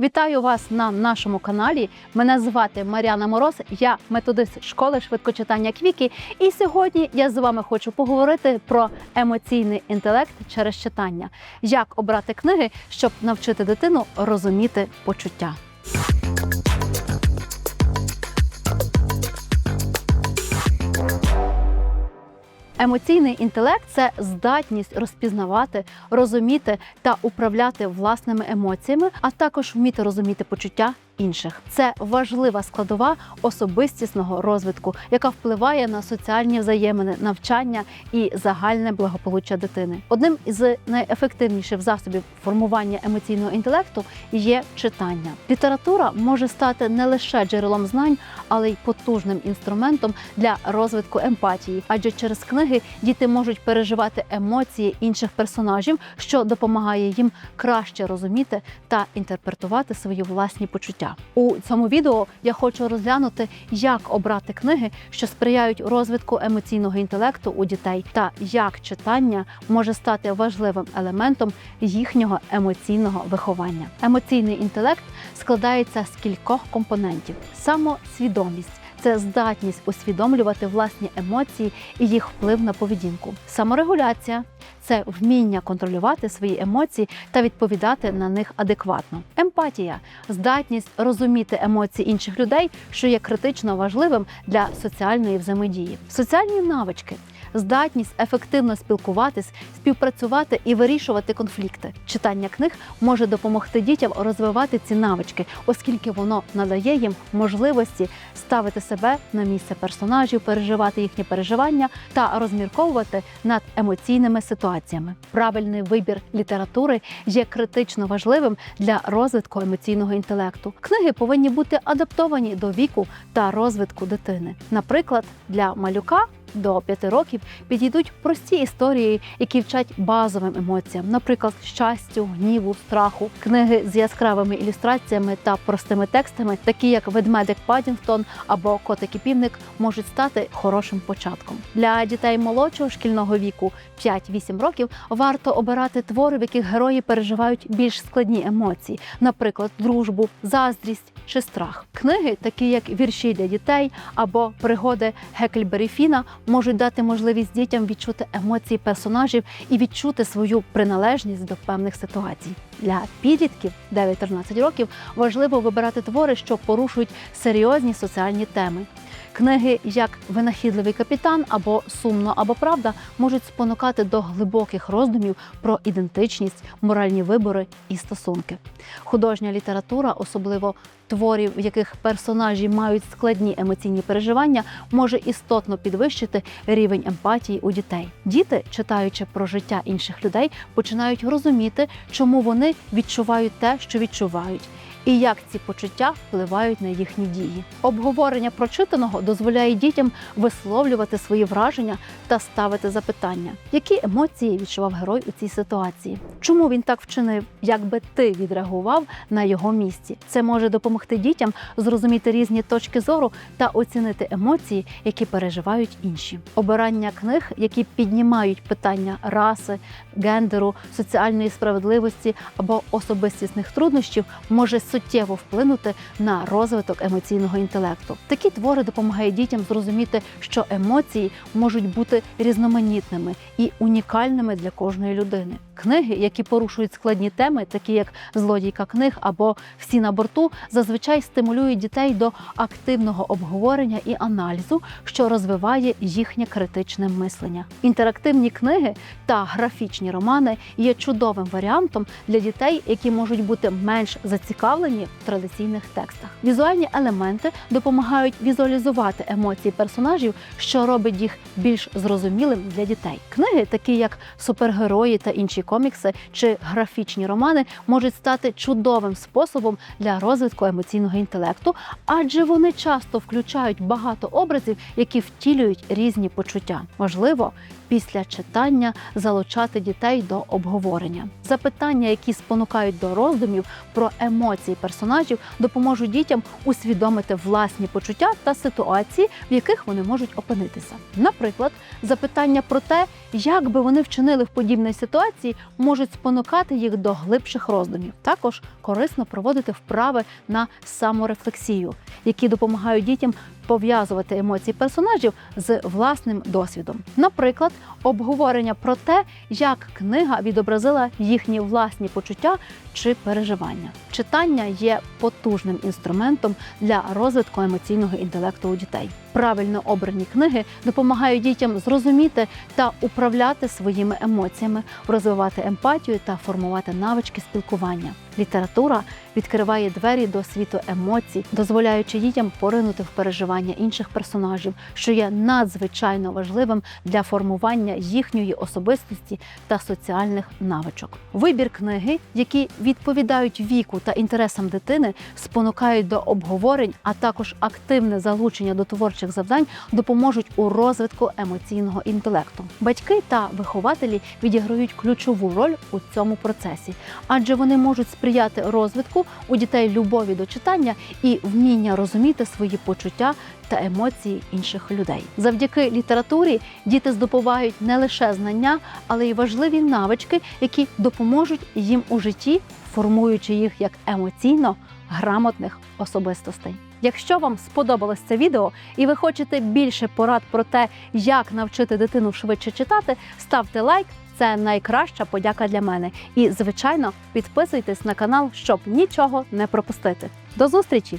Вітаю вас на нашому каналі. Мене звати Мар'яна Мороз, я методист школи швидкочитання Квіки. І сьогодні я з вами хочу поговорити про емоційний інтелект через читання, як обрати книги, щоб навчити дитину розуміти почуття. Емоційний інтелект це здатність розпізнавати, розуміти та управляти власними емоціями, а також вміти розуміти почуття інших. Це важлива складова особистісного розвитку, яка впливає на соціальні взаємини, навчання і загальне благополуччя дитини. Одним із найефективніших засобів формування емоційного інтелекту є читання. Література може стати не лише джерелом знань, але й потужним інструментом для розвитку емпатії, адже через книги діти можуть переживати емоції інших персонажів, що допомагає їм краще розуміти та інтерпретувати свої власні почуття. У цьому відео я хочу розглянути, як обрати книги, що сприяють розвитку емоційного інтелекту у дітей, та як читання може стати важливим елементом їхнього емоційного виховання. Емоційний інтелект складається з кількох компонентів: самосвідомість. Це здатність усвідомлювати власні емоції і їх вплив на поведінку. Саморегуляція це вміння контролювати свої емоції та відповідати на них адекватно. Емпатія здатність розуміти емоції інших людей, що є критично важливим для соціальної взаємодії. Соціальні навички. Здатність ефективно спілкуватись, співпрацювати і вирішувати конфлікти. Читання книг може допомогти дітям розвивати ці навички, оскільки воно надає їм можливості ставити себе на місце персонажів, переживати їхні переживання та розмірковувати над емоційними ситуаціями. Правильний вибір літератури є критично важливим для розвитку емоційного інтелекту. Книги повинні бути адаптовані до віку та розвитку дитини. Наприклад, для малюка. До п'яти років підійдуть прості історії, які вчать базовим емоціям, наприклад, щастю, гніву, страху, книги з яскравими ілюстраціями та простими текстами, такі як ведмедик Падінгтон або Котик і півник, можуть стати хорошим початком. Для дітей молодшого шкільного віку 5-8 років варто обирати твори, в яких герої переживають більш складні емоції, наприклад, дружбу, заздрість чи страх. Книги, такі як вірші для дітей або пригоди Гекельбері Фіна, можуть дати можливість дітям відчути емоції персонажів і відчути свою приналежність до певних ситуацій. Для підлітків 9-13 років важливо вибирати твори, що порушують серйозні соціальні теми. Книги, як винахідливий капітан або сумно, або правда, можуть спонукати до глибоких роздумів про ідентичність, моральні вибори і стосунки. Художня література, особливо творів, в яких персонажі мають складні емоційні переживання, може істотно підвищити рівень емпатії у дітей. Діти, читаючи про життя інших людей, починають розуміти, чому вони відчувають те, що відчувають. І як ці почуття впливають на їхні дії. Обговорення прочитаного дозволяє дітям висловлювати свої враження та ставити запитання, які емоції відчував герой у цій ситуації, чому він так вчинив, як би ти відреагував на його місці. Це може допомогти дітям зрозуміти різні точки зору та оцінити емоції, які переживають інші. Обирання книг, які піднімають питання раси, гендеру, соціальної справедливості або особистісних труднощів, може суттєво вплинути на розвиток емоційного інтелекту. Такі твори допомагають дітям зрозуміти, що емоції можуть бути різноманітними і унікальними для кожної людини. Книги, які порушують складні теми, такі як злодійка книг або всі на борту, зазвичай стимулюють дітей до активного обговорення і аналізу, що розвиває їхнє критичне мислення. Інтерактивні книги та графічні романи є чудовим варіантом для дітей, які можуть бути менш зацікавлені в традиційних текстах. Візуальні елементи допомагають візуалізувати емоції персонажів, що робить їх більш зрозумілим для дітей. Книги, такі як супергерої та інші комікси чи графічні романи, можуть стати чудовим способом для розвитку емоційного інтелекту, адже вони часто включають багато образів, які втілюють різні почуття. Важливо після читання залучати дітей до обговорення. Запитання, які спонукають до роздумів про емоції персонажів, допоможуть дітям усвідомити власні почуття та ситуації, в яких вони можуть опинитися. Наприклад, запитання про те, як би вони вчинили в подібній ситуації, можуть спонукати їх до глибших роздумів. Також корисно проводити вправи на саморефлексію, які допомагають дітям пов'язувати емоції персонажів з власним досвідом. Наприклад, обговорення про те, як книга відобразила їхні власні почуття чи переживання. Читання є потужним інструментом для розвитку емоційного інтелекту у дітей. Правильно обрані книги допомагають дітям зрозуміти та управляти своїми емоціями, розвивати емпатію та формувати навички спілкування. Література відкриває двері до світу емоцій, дозволяючи дітям поринути в переживання інших персонажів, що є надзвичайно важливим для формування їхньої особистості та соціальних навичок. Вибір книги, які відповідають віку та інтересам дитини, спонукають до обговорень, а також активне залучення до творчих завдань допоможуть у розвитку емоційного інтелекту. Батьки та вихователі відіграють ключову роль у цьому процесі, адже вони можуть сприяти розвитку у дітей любові до читання і вміння розуміти свої почуття та емоції інших людей. Завдяки літературі діти здобувають не лише знання, але й важливі навички, які допоможуть їм у житті, формуючи їх як емоційно грамотних особистостей. Якщо вам сподобалось це відео і ви хочете більше порад про те, як навчити дитину швидше читати, ставте лайк. Це найкраща подяка для мене. І, звичайно, підписуйтесь на канал, щоб нічого не пропустити. До зустрічі!